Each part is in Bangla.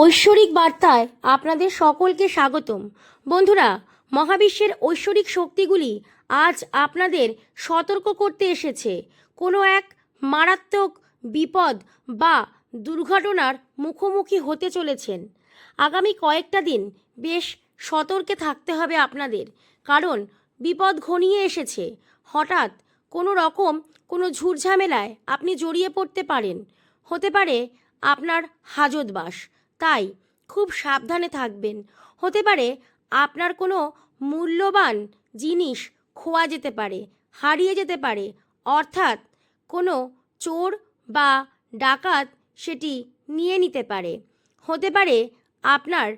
ঐশ্বরিক বার্তায় আপনাদের সকলকে স্বাগতম। বন্ধুরা, মহাবিশ্বের ঐশ্বরিক শক্তিগুলি আজ আপনাদের সতর্ক করতে এসেছে। কোনো এক মারাত্মক বিপদ বা দুর্ঘটনার মুখোমুখি হতে চলেছেন। আগামী কয়েকটা দিন বেশ সতর্কে থাকতে হবে আপনাদের, কারণ বিপদ ঘনিয়ে এসেছে। হঠাৎ কোনো রকম কোনো ঝুটঝামেলায় আপনি জড়িয়ে পড়তে পারেন। হতে পারে আপনার হাজতবাস তাই খুব সাবধানে থাকবেন। হতে পারে আপনার কোনো মূল্যবান জিনিস খোয়া যেতে পারে, হারিয়ে যেতে পারে, অর্থাৎ কোনো চোর বা ডাকাত সেটি নিয়ে নিতে পারে। হতে পারে আপনার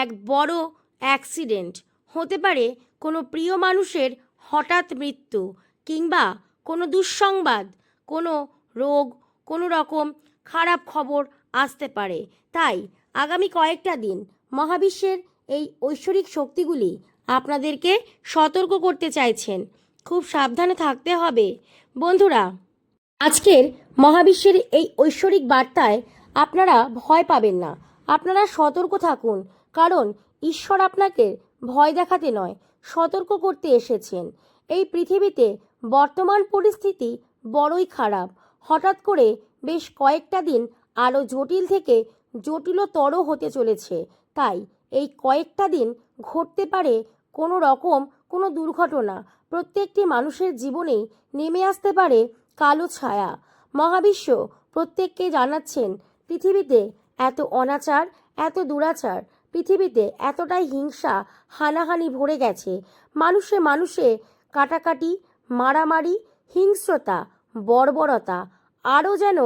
এক বড় অ্যাক্সিডেন্ট, হতে পারে কোনো প্রিয় মানুষের হঠাৎ মৃত্যু কিংবা কোনো দুঃসংবাদ, কোনো রোগ, কোনো রকম খারাপ খবর আসতে পারে। তাই আগামী কয়েকটা দিন মহাবিশ্বের এই ঐশ্বরিক শক্তিগুলি আপনাদেরকে সতর্ক করতে চাইছেন। খুব সাবধানে থাকতে হবে। বন্ধুরা, আজকের মহাবিশ্বের এই ঐশ্বরিক বার্তায় আপনারা ভয় পাবেন না। আপনারা সতর্ক থাকুন, কারণ ঈশ্বর আপনাকে ভয় দেখাতে নয়, সতর্ক করতে এসেছেন। এই পৃথিবীতে বর্তমান পরিস্থিতি বড়ই খারাপ। হঠাৎ করে বেশ কয়েকটা দিন আরও জটিল থেকে জটিলতর হতে চলেছে। তাই এই কয়েকটা দিন ঘটতে পারে কোনো রকম কোনো দুর্ঘটনা। প্রত্যেকটি মানুষের জীবনেই নেমে আসতে পারে কালো ছায়া। মহাবিশ্ব প্রত্যেককে জানাচ্ছেন, পৃথিবীতে এত অনাচার, এত দুরাচার, পৃথিবীতে এতটাই হিংসা, হানাহানি ভরে গেছে। মানুষে মানুষে কাটাকাটি, মারামারি, হিংস্রতা, বর্বরতা, আরও যেন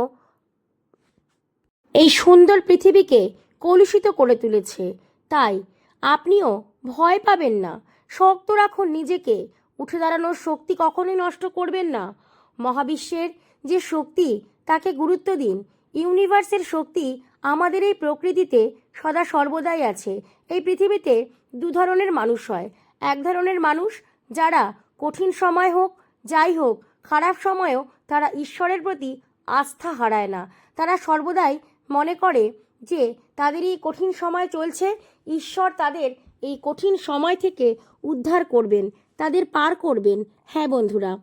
এই সুন্দর পৃথিবীকে কলুষিত করে তুলেছে। তাই আপনিও ভয় পাবেন না। শক্ত রাখুন নিজেকে। উঠে দাঁড়ানোর শক্তি কখনোই নষ্ট করবেন না। মহাবিশ্বের যে শক্তি, তাকে গুরুত্ব দিন। ইউনিভার্সের শক্তি আমাদের এই প্রকৃতিতে সদা সর্বদাই আছে। এই পৃথিবীতে দু ধরনের মানুষ হয়। এক ধরনের মানুষ যারা কঠিন সময় হোক, যাই হোক, খারাপ সময়েও তারা ঈশ্বরের প্রতি আস্থা হারায় না। তারা সর্বদাই মনে করে যে তাদের এই কঠিন সময় চলছে, ঈশ্বর তাদের এই কঠিন সময় থেকে উদ্ধার করবেন, তাদের পার করবেন। হ্যাঁ বন্ধুরা,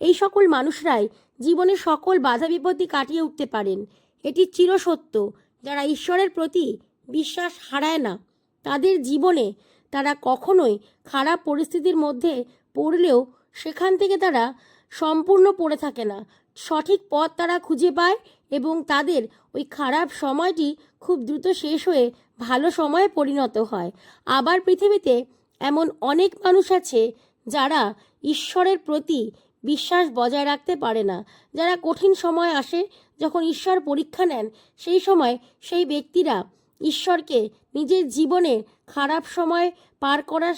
এই সকল মানুষরাই জীবনে সকল বাধা বিপত্তি কাটিয়ে উঠতে পারেন। এটি চিরসত্য। যারা ঈশ্বরের প্রতি বিশ্বাস হারায় না, তাদের জীবনে তারা কখনোই খারাপ পরিস্থিতির মধ্যে পড়লেও সেখান থেকে তারা সম্পূর্ণ পড়ে থাকে না। সঠিক পথ তারা খুঁজে পায় এবং তাদের ওই খারাপ সময়টি খুব দ্রুত শেষ হয়ে ভালো সময়ে পরিণত হয়। আবার পৃথিবীতে এমন অনেক মানুষ আছে যারা ঈশ্বরের প্রতি বিশ্বাস বজায় রাখতে পারে না। যারা কঠিন সময় আসে, যখন ঈশ্বর পরীক্ষা নেন, সেই সময় সেই ব্যক্তিরা ঈশ্বরকে নিজের জীবনে খারাপ সময় পার করার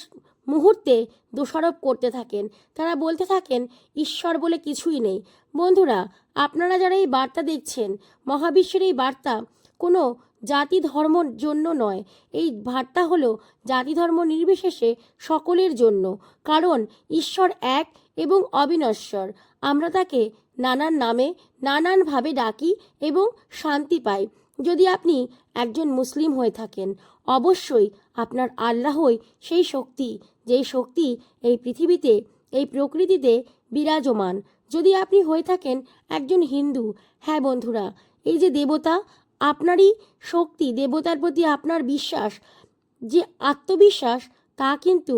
মুহূর্তে দোষারোপ করতে থাকেন। তারা বলতে থাকেন, ঈশ্বর বলে কিছুই নেই। বন্ধুরা, আপনারা যারা এই বার্তা দেখছেন, মহাবিশ্বের এই বার্তা কোনো জাতি ধর্মর জন্য নয়। এই বার্তা হলো জাতি ধর্ম নির্বিশেষে সকলের জন্য। কারণ ঈশ্বর এক এবং অবিনশ্বর। আমরা তাকে নানান নামে নানানভাবে ডাকি এবং শান্তি পাই। যদি আপনি একজন মুসলিম হয়ে থাকেন, অবশ্যই আপনার আল্লাহই সেই শক্তি। যেই শক্তি এই পৃথিবীতে, এই প্রকৃতিতে বিরাজমান। যদি আপনি হয়ে থাকেন একজন হিন্দু হ্যাঁ বন্ধুরা, এই যে দেবতা, আপনারই শক্তি, দেবতার প্রতি আপনার বিশ্বাস, যে আত্মবিশ্বাস, তা কিন্তু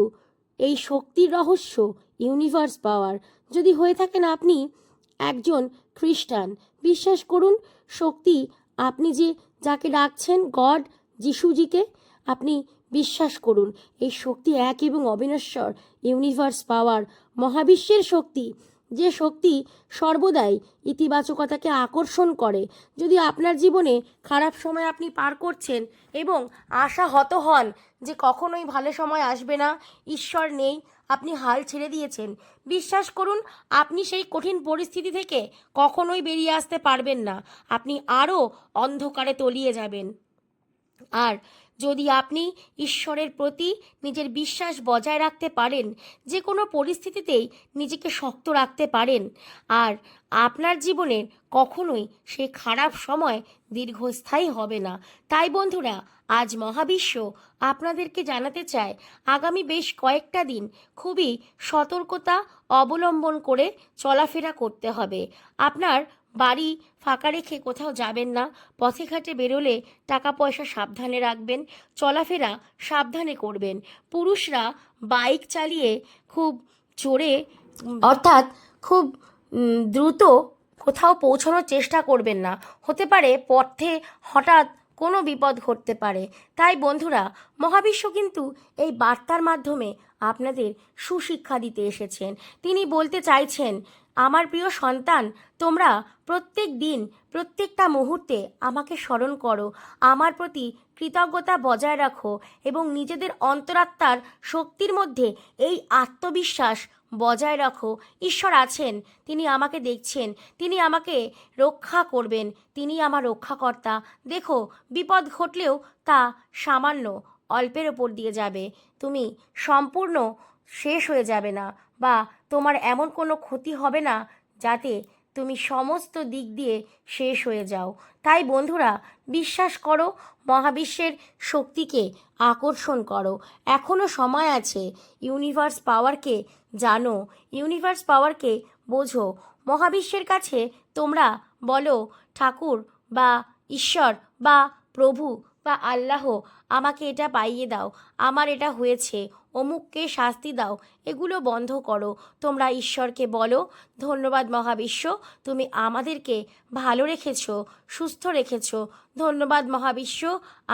এই শক্তির রহস্য ইউনিভার্স পাওয়ার যদি হয়ে থাকেন আপনি একজন খ্রিস্টান, বিশ্বাস করুন, শক্তি আপনি যে, যাকে ডাকছেন গড, যিশুজিকে, আপনি বিশ্বাস করুন, এই শক্তি এক এবং অবিনশ্বর ইউনিভার্স পাওয়ার মহাবিশ্বের শক্তি। যে শক্তি সর্বদাই ইতিবাচকতাকে আকর্ষণ করে। যদি আপনার জীবনে খারাপ সময় আপনি পার করছেন এবং আশা হত হন যে কখনোই ভালো সময় আসবে না, ঈশ্বর নেই, আপনি হাল ছেড়ে দিয়েছেন, বিশ্বাস করুন, আপনি সেই কঠিন পরিস্থিতি থেকে কখনোই বেরিয়ে আসতে পারবেন না। আপনি আরও অন্ধকারে তলিয়ে যাবেন। আর যদি আপনি ঈশ্বরের প্রতি নিজের বিশ্বাস বজায় রাখতে পারেন যে কোনো পরিস্থিতিতেই নিজেকে শক্ত রাখতে পারেন। আর আপনার জীবনের কখনোই সে খারাপ সময় দীর্ঘস্থায়ী হবে না। তাই বন্ধুরা, আজ মহাবিশ্ব আপনাদেরকে জানাতে চায়, আগামী বেশ কয়েকটা দিন খুবই সতর্কতা অবলম্বন করে চলাফেরা করতে হবে। আপনার বাড়ি ফাঁকা রেখে কোথাও যাবেন না। পথে ঘাটে বেরোলে টাকা পয়সা সাবধানে রাখবেন, চলাফেরা সাবধানে করবেন। পুরুষরা বাইক চালিয়ে খুব জোরে, অর্থাৎ খুব দ্রুত কোথাও পৌঁছানোর চেষ্টা করবেন না। হতে পারে পথে হঠাৎ কোনো বিপদ ঘটতে পারে। তাই বন্ধুরা, মহাবিশ্ব কিন্তু এই বার্তার মাধ্যমে আপনাদের সুশিক্ষা দিতে এসেছেন। তিনি বলতে চাইছেন, আমার প্রিয় সন্তান, তোমরা প্রত্যেক দিন, প্রত্যেকটা মুহূর্তে আমাকে স্মরণ করো। আমার প্রতি কৃতজ্ঞতা বজায় রাখো এবং নিজেদের অন্তরাত্মার শক্তির মধ্যে এই আত্মবিশ্বাস বজায় রাখো, ঈশ্বর আছেন, তিনি আমাকে দেখছেন, তিনি আমাকে রক্ষা করবেন, তিনি আমার রক্ষাকর্তা। দেখো, বিপদ ঘটলেও তা সামান্য, অল্পের ওপর দিয়ে যাবে। তুমি সম্পূর্ণ শেষ হয়ে যাবে না বা তোমার এমন কোনো ক্ষতি হবে না যাতে তুমি সমস্ত দিক দিয়ে শেষ হয়ে যাও। তাই বন্ধুরা, বিশ্বাস করো, মহাবিশ্বের শক্তিকে আকর্ষণ করো। এখনও সময় আছে ইউনিভার্স পাওয়ারকে জানো ইউনিভার্স পাওয়ারকে বোঝো। মহাবিশ্বের কাছে তোমরা বলো, ঠাকুর বা ঈশ্বর বা প্রভু বা আল্লাহ, আমাকে এটা পাইয়ে দাও। আমার এটা হয়েছে। অমুককে শাস্তি দাও, এগুলো বন্ধ করো। তোমরা ঈশ্বরকে বলো, ধন্যবাদ মহাবিশ্ব, তুমি আমাদেরকে ভালো রেখেছ, সুস্থ রেখেছ। ধন্যবাদ মহাবিশ্ব,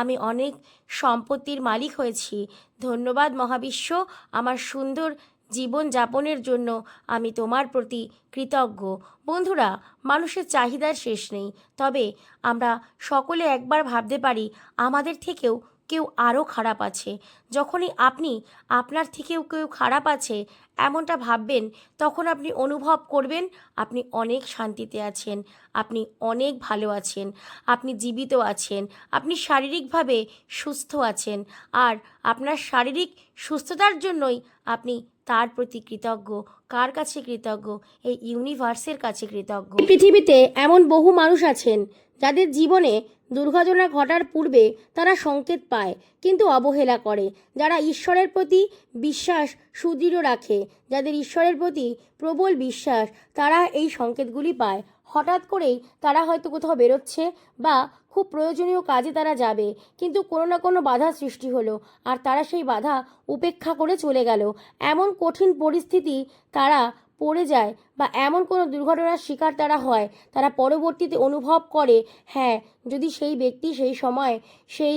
আমি অনেক সম্পত্তির মালিক হয়েছি। ধন্যবাদ মহাবিশ্ব, আমার সুন্দর জীবন যাপনের জন্য আমি তোমার প্রতি কৃতজ্ঞ। বন্ধুরা, মানুষের চাহিদার শেষ নেই, তবে আমরা সকলে একবার ভাবতে পারি, আমাদের থেকেও কেউ আরও খারাপ আছে। যখনই আপনি আপনার থেকেও কেউ খারাপ আছে, এমনটা ভাববেন, তখন আপনি অনুভব করবেন আপনি অনেক শান্তিতে আছেন, আপনি অনেক ভালো আছেন, আপনি জীবিত আছেন, আপনি শারীরিকভাবে সুস্থ আছেন, আর আপনার শারীরিক সুস্থতার জন্যই আপনি তার প্রতি কৃতজ্ঞ, কার কাছে কৃতজ্ঞ? এই ইউনিভার্সের কাছে কৃতজ্ঞ। পৃথিবীতে এমন বহু মানুষ আছেন, যাদের জীবনে দুর্ঘটনা ঘটার পূর্বে তারা সংকেত পায়, কিন্তু অবহেলা করে। যারা ঈশ্বরের প্রতি বিশ্বাস সুদৃঢ় রাখে, যাদের ঈশ্বরের প্রতি প্রবল বিশ্বাস, তারা এই সংকেতগুলি পায়। হঠাৎ করেই তারা হয়তো কোথাও বেরোচ্ছে বা খুব প্রয়োজনীয় কাজে তারা যাবে, কিন্তু কোনো না কোনো বাধা সৃষ্টি হলো আর তারা সেই বাধা উপেক্ষা করে চলে গেল। এমন কঠিন পরিস্থিতি তারা পড়ে যায় বা এমন কোনো দুর্ঘটনার শিকার তারা হয়, তারা পরবর্তীতে অনুভব করে হ্যাঁ যদি সেই ব্যক্তি সেই সময় সেই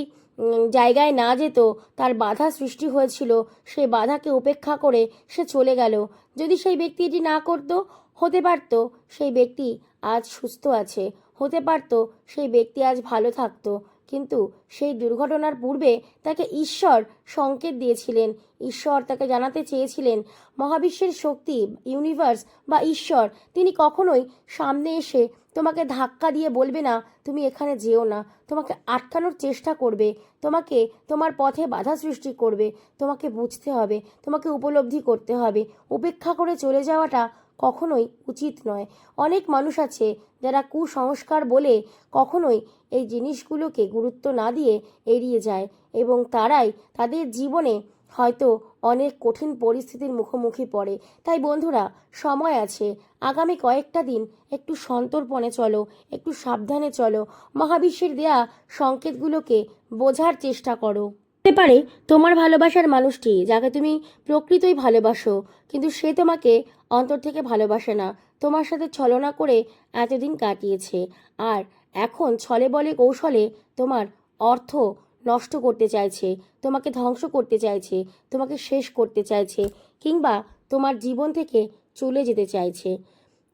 জায়গায় না যেত, তার বাধা সৃষ্টি হয়েছিল সেই বাধাকে উপেক্ষা করে সে চলে গেল। যদি সেই ব্যক্তি এটি না করতো, হতে পারত, সেই ব্যক্তি আজ সুস্থ আছে, হতে পারত, সেই ব্যক্তি আজ ভালো থাকতো। কিন্তু সেই দুর্ঘটনার পূর্বে তাকে ঈশ্বর সংকেত দিয়েছিলেন। ঈশ্বর তাকে জানাতে চেয়েছিলেন, মহাবিশ্বের শক্তি ইউনিভার্স বা ঈশ্বর, তিনি কখনোই সামনে এসে তোমাকে ধাক্কা দিয়ে বলবে না, তুমি এখানে যেও না। তোমাকে আটকানোর চেষ্টা করবে, তোমাকে, তোমার পথে বাধা সৃষ্টি করবে, তোমাকে বুঝতে হবে, তোমাকে উপলব্ধি করতে হবে। উপেক্ষা করে চলে যাওয়াটা কখনোই উচিত নয়। অনেক মানুষ আছে যারা কুসংস্কার বলে কখনোই এই জিনিসগুলোকে গুরুত্ব না দিয়ে এড়িয়ে যায় এবং তারাই তাদের জীবনে হয়তো অনেক কঠিন পরিস্থিতির মুখোমুখি পড়ে। তাই বন্ধুরা, সময় আছে। আগামী কয়েকটা দিন একটু সন্তর্পণে চলো, একটু সাবধানে চলো। মহাবিশ্বের দেয়া সংকেতগুলোকে বোঝার চেষ্টা করো। হতে পারে তোমার ভালোবাসার মানুষটি, যাকে তুমি প্রকৃতই ভালোবাসো। কিন্তু সে তোমাকে অন্তর থেকে ভালোবাসে না। তোমার সাথে ছলনা করে এতদিন কাটিয়েছে। আর এখন ছলে বলে কৌশলে তোমার অর্থ নষ্ট করতে চাইছে, তোমাকে ধ্বংস করতে চাইছে, তোমাকে শেষ করতে চাইছে, কিংবা তোমার জীবন থেকে চলে যেতে চাইছে।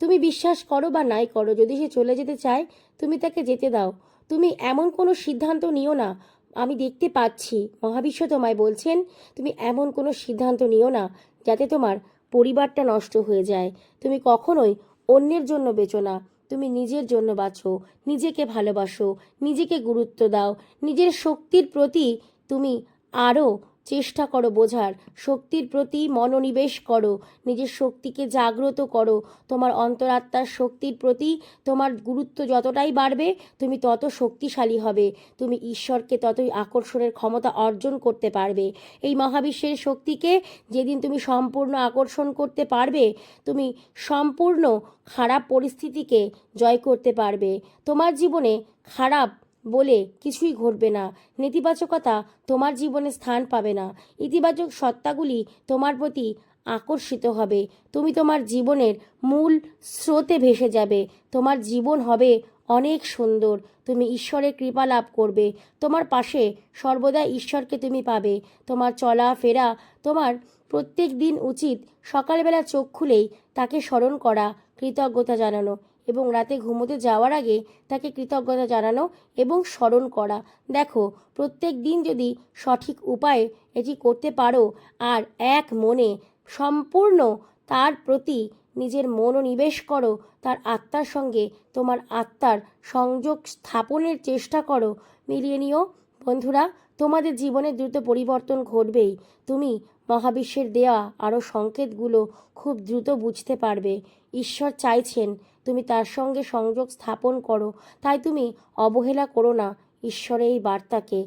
তুমি বিশ্বাস করো বা নাই করো, যদি সে চলে যেতে চায়, তুমি তাকে যেতে দাও। তুমি এমন কোনো সিদ্ধান্ত নিও না আমি দেখতে পাচ্ছি। মহাবিশ্ব তোমায় বলছেন, তুমি এমন কোনো সিদ্ধান্ত নিও না যাতে তোমার পরিবারটা নষ্ট হয়ে যায়। তুমি কখনোই অন্যের জন্য বেচো না। তুমি নিজের জন্য বাঁচো, নিজেকে ভালোবাসো, নিজেকে গুরুত্ব দাও, নিজের শক্তির প্রতি তুমি আরও চেষ্টা করো বোঝার। শক্তির প্রতি মনোনিবেশ করো। নিজের শক্তিকে জাগ্রত করো। তোমার অন্তরাত্মার শক্তির প্রতি তোমার গুরুত্ব যতটাই বাড়বে, তুমি তত শক্তিশালী হবে। তুমি ঈশ্বরকে ততই আকর্ষণের ক্ষমতা অর্জন করতে পারবে। এই মহাবিশ্বের শক্তিকে যেদিন তুমি সম্পূর্ণ আকর্ষণ করতে পারবে, তুমি সম্পূর্ণ খারাপ পরিস্থিতিকে জয় করতে পারবে। তোমার জীবনে খারাপ বলে কিছুই ঘটবে না। নেতিবাচকতা তোমার জীবনে স্থান পাবে না। ইতিবাচক সত্তাগুলি তোমার প্রতি আকর্ষিত হবে। তুমি তোমার জীবনের মূল স্রোতে ভেসে যাবে। তোমার জীবন হবে অনেক সুন্দর। তুমি ঈশ্বরের কৃপা লাভ করবে। তোমার পাশে সর্বদা ঈশ্বরকে তুমি পাবে। তোমার চলা ফেরা তোমার প্রত্যেক দিন উচিত সকালবেলা চোখ খুলেই তাকে স্মরণ করা। কৃতজ্ঞতা জানানো। এবং রাতে ঘুমোতে যাওয়ার আগে তাকে কৃতজ্ঞতা জানানো এবং স্মরণ করা। দেখো, প্রত্যেক দিন যদি সঠিক উপায়ে এটি করতে পারো, আর এক মনে সম্পূর্ণ তার প্রতি নিজের মনোনিবেশ করো, তার আত্মার সঙ্গে তোমার আত্মার সংযোগ স্থাপনের চেষ্টা করো। মিলিয়ে নিও, বন্ধুরা, তোমাদের জীবনে দ্রুত পরিবর্তন ঘটবেই। তুমি মহাবিশ্বের দেয়া আরও সংকেতগুলো খুব দ্রুত বুঝতে পারবে। ঈশ্বর চাইছেন তুমি তার সঙ্গে সংযোগ স্থাপন করো। তাই তুমি অবহেলা করো না। ঈশ্বরের এই বার্তাকে।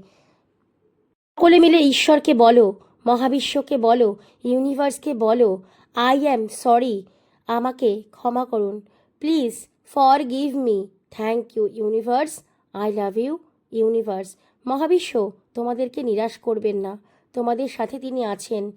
সকলে মিলে ঈশ্বরকে বলো, মহাবিশ্বকে বলো, ইউনিভার্সকে বলো আই অ্যাম সরি আমাকে ক্ষমা করুন। Please forgive me thank you universe I love you universe মহাবিশ্ব, তোমাদেরকে নিরাশ করবেন না। তোমাদের সাথে তিনি আছেন।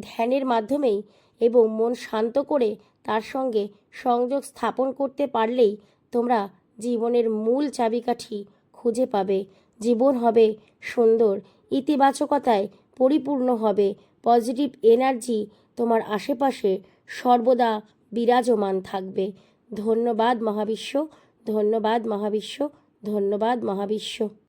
ধ্যানের মাধ্যমেই এবং মন শান্ত করে তার সঙ্গে সংযোগ স্থাপন করতে পারলেই তোমরা জীবনের মূল চাবিকাঠি খুঁজে পাবে। জীবন হবে সুন্দর, ইতিবাচকতায় পরিপূর্ণ হবে, পজিটিভ এনার্জি তোমার আশেপাশে সর্বদা বিরাজমান থাকবে। ধন্যবাদ মহাবিশ্ব ধন্যবাদ মহাবিশ্ব ধন্যবাদ মহাবিশ্ব।